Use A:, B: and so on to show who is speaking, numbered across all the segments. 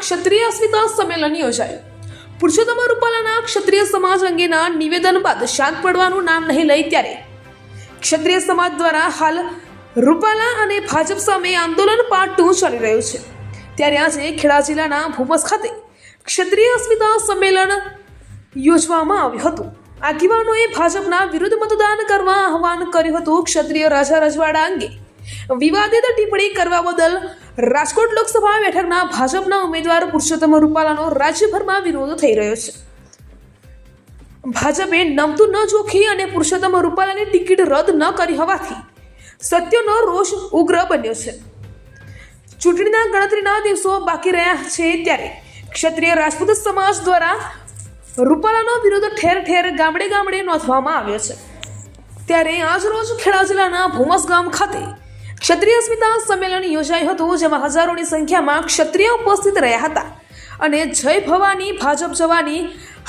A: ક્ષત્રિય અસ્મિતા સંમેલન યોજાયું. પુરુષોત્તમ રૂપાલાના ક્ષત્રિય સમાજ અંગેના નિવેદન બાદ શાંત પડવાનું નામ નહીં લઈ ત્યારે ક્ષત્રિય સમાજ દ્વારા હાલ રૂપાલા અને ભાજપ સામે આંદોલન પાર્ટ ચાલી રહ્યું છે. ત્યારે આજે ખેડા જિલ્લાના ભૂમસ ખાતે ક્ષત્રિય અસ્મિતા સંમેલન યોજવામાં આવ્યું હતું. આગેવાનોએ ભાજપના વિરુદ્ધ મતદાન કરવા આહવાન કર્યું હતું ક્ષત્રિય રાજા રજવાડા અંગે. વિવાદિત ટિપ્પણી કરવા બદલ રાજકોટ લોકસભા બેઠકના ભાજપના ઉમેદવાર પુરુષોત્તમ રૂપાલાનો રાજ્યભરમાં વિરોધ થઈ રહ્યો છે. ભાજપે નમતું ન જોખી અને પુરુષોત્તમ રૂપાલાની ટિકિટ રદ ન કરી હોવાથી સત્યનો રોષ ઉગ્ર બન્યો છે. ચૂંટણીના ગણતરીના દિવસો બાકી રહ્યા છે ત્યારે ક્ષત્રિય રાજપૂત સમાજ દ્વારા રૂપાલાનો વિરોધ ઠેર ઠેર ગામડે ગામડે નોંધવામાં આવ્યો છે. ત્યારે આજ રોજ ખેડા જિલ્લાના ભૂમસ ગામ ખાતે ક્ષત્રિય અસ્મિતા સંમેલન યોજાયું હતું, જેમાં હજારોની સંખ્યામાં ક્ષત્રિય ઉપસ્થિત રહ્યા હતા. અને જય ભવાની ભાજપ જવાની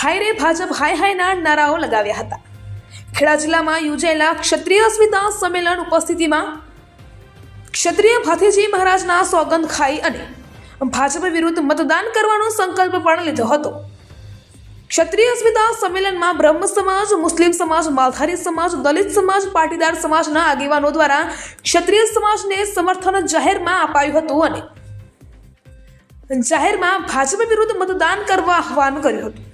A: હાય રે ભાજપ, હાય હાયના નારાઓ લગાવ્યા હતા. ખેડા જિલ્લામાં યોજાયેલા ક્ષત્રિય અસ્મિતા સંમેલન ઉપસ્થિતિમાં ક્ષત્રિય ભાથીજી મહારાજના સોગંદ ખાઈ અને ભાજપ વિરુદ્ધ મતદાન કરવાનો સંકલ્પ પણ લીધો હતો. ક્ષત્રિય અસ્મિતા સંમેલનમાં બ્રહ્મ સમાજ, મુસ્લિમ સમાજ, માલધારી સમાજ, દલિત સમાજ, પાટીદાર સમાજના આગેવાનો દ્વારા ક્ષત્રિય સમાજને સમર્થન જાહેરમાં અપાયું હતું અને જાહેરમાં ભાજપ વિરુદ્ધ મતદાન કરવા આહવાન કર્યું હતું.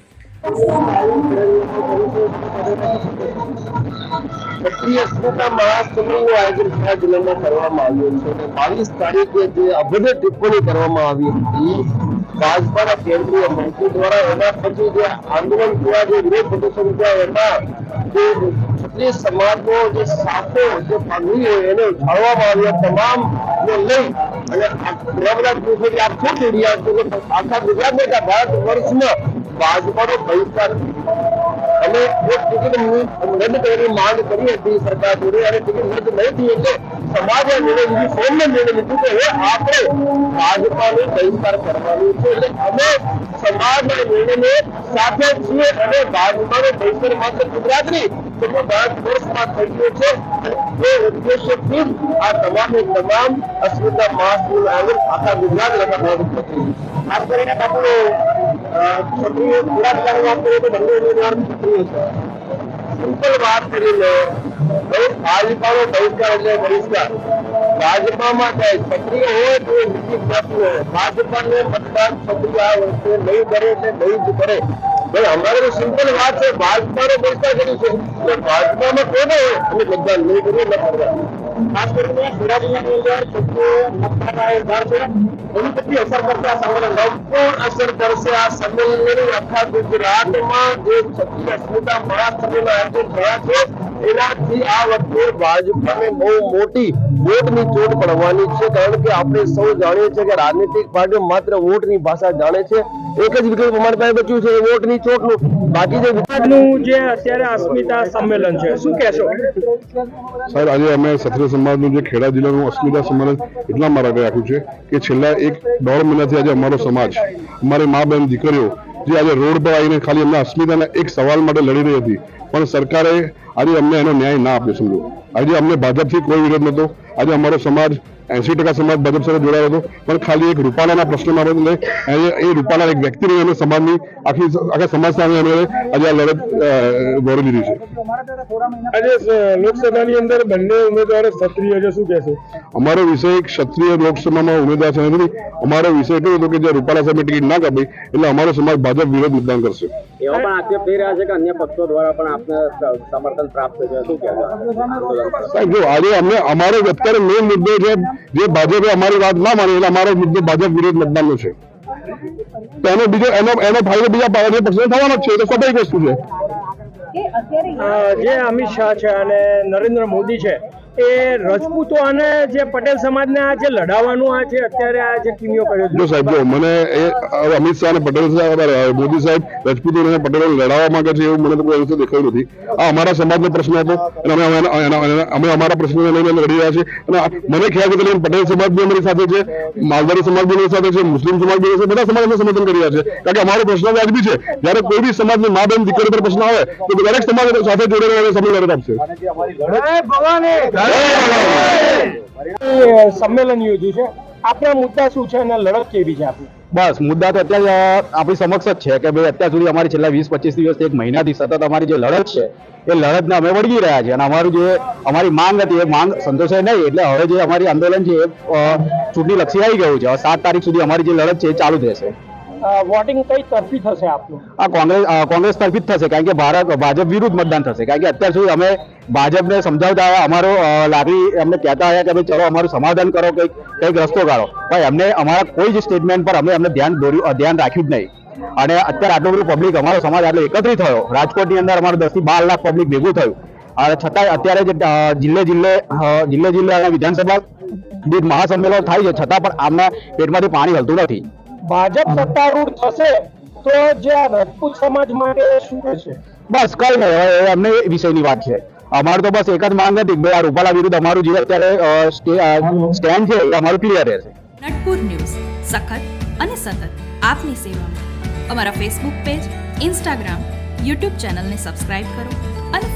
B: જિલ્લામાં કરવામાં આવ્યું છે બાવીસ તારીખે જે અભદ્ર ટિપ્પણી કરવામાં આવી હતી ભાજપાના કેન્દ્રીય મંત્રી દ્વારા એના પછી જે આંદોલન થયા, જે વિરોધ પ્રદર્શન થયા એમાં જે ક્ષત્રિય સમાજનો જે સાચો જે પાઘડી હોય એને ઉછાળવામાં આવ્યા, તમામ ને લઈ અને ઘણા બધા દિવસોથી આપ શું જોઈ રહ્યા છો કે આખા ગુજરાતમાં ભારત વર્ષમાં ભાજપાનો બહિષ્કાર અને એક ટિકિટ કરવાની માંગ કરી હતી સરકાર જોડે અને ટિકિટ રદ નહીં થઈ એટલે સમાજે નિર્ણય લીધી ફોર્મને નિર્ણય લીધું કે હવે આપણે ભાજપાને બહિષ્કાર કરવાનું છે. એટલે અમે સમાજના નિર્ણયને સાથે છીએ અને ભાજપાનો બહિષ્કાર માત્ર ગુજરાત નહીં સમગ્ર ભારત વર્ષમાં થઈ ગયો છે. અને એ ઉદ્દેશ્યથી આ તમામે તમામ અસ્મિતા મહાસંઘનું આયોજન આખા ગુજરાત થયું ખાસ કરીને બાપુ ક્ષત્રિય પૂરા જિલ્લાની વાત સિમ્પલ વાત કરી લે ભાજપાનો બહિષ્કાર એટલે બહિષ્કાર ભાજપામાં જાય ક્ષત્રિય હોય તો નિશ્ચિત જાતિ હોય ભાજપાને મતદાન ક્ષત્રિય આ વર્ષે નહીં કરે એટલે નહીં જ કરે ભાઈ અમારે તો સિમ્પલ વાત છે ભાજપાનો બહિષ્કાર કર્યું છે ભાજપામાં કોને હોય? અને મતદાન નહીં કરીએ, ન કરવા એનાથી આ વખતે ભાજપાને બહુ મોટી વોટની ચોટ પડવાની છે, કારણ કે આપણે સૌ જાણીએ છીએ કે રાજનીતિક પાર્ટીઓ માત્ર વોટની ભાષા જાણે છે. એક જ વિકલ્પ અમારી પાસે બચ્યું છે વોટની ચોટનું બાકી જે
C: નું જે અત્યારે અસ્મિતા સંમેલન છે શું કહેશો?
D: સાહેબ આજે અમે ક્ષત્રિય સમાજનું જે ખેડા જિલ્લાનું અસ્મિતા સંમેલન એટલા માટે રાખ્યું છે કે છેલ્લા એક દોઢ મહિનાથી આજે અમારો સમાજ અમારી મા બહેન દીકરીઓ જે આજે રોડ પર આવીને ખાલી અમને અસ્મિતાના એક સવાલ માટે લડી રહી હતી પણ સરકારે આજે અમને એનો ન્યાય ના આપ્યો સમજો. આજે અમને ભાજપથી કોઈ વિરોધ નહોતો આજે અમારો સમાજ એસી ટકા સમાજ ભાજપ સાથે જોડાયો હતો. પણ ખાલી એક રૂપાલાના પ્રશ્ન બાબતે આજે એ રૂપાલા એક વ્યક્તિને અમે સમાજની આખી આખા સમાજ સામે અમે આજે આ લડત અ, લીધી છે.
C: આજે લોકસભાની અંદર બંને ઉમેદવારો ક્ષત્રિય છે શું કહેશો?
D: અમારો વિષય ક્ષત્રિય લોકસભામાં ઉમેદવાર છે નથી અમારો વિષય એટલો હતો કે જે રૂપાલા સામે ટિકિટ ના કાપી એટલે અમારો સમાજ ભાજપ વિરોધ મતદાન કરશે.
E: એવા પણ આક્ષેપ થઈ રહ્યા છે કે અન્ય પક્ષો દ્વારા પણ આપને સમર્થન પ્રાપ્ત છે શું કહેવાય
D: સાહેબ જો આજે અમને અમારો અત્યારે મેઇન મુદ્દો છે જે ભાજપે અમારી વાત ના માની એટલે અમારો મુદ્દો ભાજપ વિરોધ મતદાનનો છે. તો એનો બીજો એનો એનો ફાયદો બીજા પાર્ટી પક્ષને થવાનો જ છે એ તો સ્વાભાવિક વસ્તુ છે.
C: જે અમિત શાહ છે અને નરેન્દ્ર મોદી છે એ રજપૂતો અને જે પટેલ સમાજને આ જે લડાવવાનું આ છે અત્યારે આ જે કિમિયો કર્યો
D: જો
C: છે
D: સાહેબ જો મને એ અમિત શાહ અને પટેલ સાહેબ મોદી સાહેબ રજપૂતો અને પટેલો લડાવવા માંગે છે એવું મને તો કોઈ દેખાયું નથી. આ અમારા સમાજનો પ્રશ્ન હતો અને અમે અમે અમારા પ્રશ્નને લઈને લડી રહ્યા છીએ. અને મને ખ્યાલ છે કે પટેલ સમાજ બી અમારી સાથે છે માલધારી સમાજ બી અમારી સાથે છે મુસ્લિમ સમાજ બી સાથે બધા સમાજ અમે સમર્થન કરી રહ્યા છે. કારણ કે અમારો પ્રશ્ન વ્યાજબી છે. જ્યારે કોઈ બી સમાજની મા બેન દીકરી પર પ્રશ્ન આવે તો દરેક સમાજ સાથે જોડે સમય લડત આપશે.
C: એ સંમેલન યોજ્યું છે. આપણા મુદ્દા શું છે અને લડત કેવી છે આપણી?
F: બસ, મુદ્દા તો અત્યારે આપણી સમક્ષ જ છે કે ભાઈ અત્યાર સુધી અમારી છેલ્લા વીસ, પચીસ દિવસ એક મહિનાથી સતત અમારી જે લડત છે, એ લડતને અમે વળગી રહ્યા છે અને અમારું જે, અમારી માંગ હતી, એ માંગ સંતોષાય નહીં, એટલે હવે જે અમારી આંદોલન છે એ ચૂંટણી લક્ષી આવી ગયું છે. સાત તારીખ સુધી અમારી જે લડત છે એ ચાલુ રહેશે.
C: વોટિંગ કઈ તરફી થશે આપનું?
F: આ કોંગ્રેસ કોંગ્રેસ તરફી જ થશે, કારણ કે ભારત, ભાજપ વિરુદ્ધ મતદાન થશે. કારણ કે અત્યાર સુધી અમે ભાજપને સમજાવતા અમારો લાગણી અમને કહેતા આવ્યા કે ભાઈ ચલો અમારું સમાધાન કરો, કંઈક કંઈક રસ્તો કાઢો. ભાઈ અમને અમારા કોઈ જ સ્ટેટમેન્ટ પર અમે અમને ધ્યાન દોર્યું ધ્યાન રાખ્યું જ નહીં. અને અત્યારે આટલું બધું પબ્લિક અમારો સમાજ આટલો એકત્રિત થયો. રાજકોટની અંદર અમારું દસથી બાર લાખ પબ્લિક ભેગું થયું. અને છતાંય અત્યારે જે જિલ્લે જિલ્લે જિલ્લે જિલ્લે અને વિધાનસભા દીઠ મહાસંમેલન થાય છે, છતાં પણ આમના પેટમાંથી પાણી હલતું નથી.
C: ભાજપ સત્તારૂઢ થશે તો જે આ રાજપૂત સમાજ માટે શું છે
F: બસ કઈ નહીં અમને વિષયની વાત છે. અમારું તો બસ એક જ માંગ હતી કે ભાઈ આ રૂપાલા વિરુદ્ધ અમારું જે અત્યારે સ્ટેન્ડ છે એ અમારું ક્લિયર રહેશે.
G: નટપુર ન્યૂઝ સખત અને સતત આપની સેવામાં. અમારા ફેસબુક પેજ ઇન્સ્ટાગ્રામ યુટ્યુબ ચેનલને સબસ્ક્રાઇબ કરો અને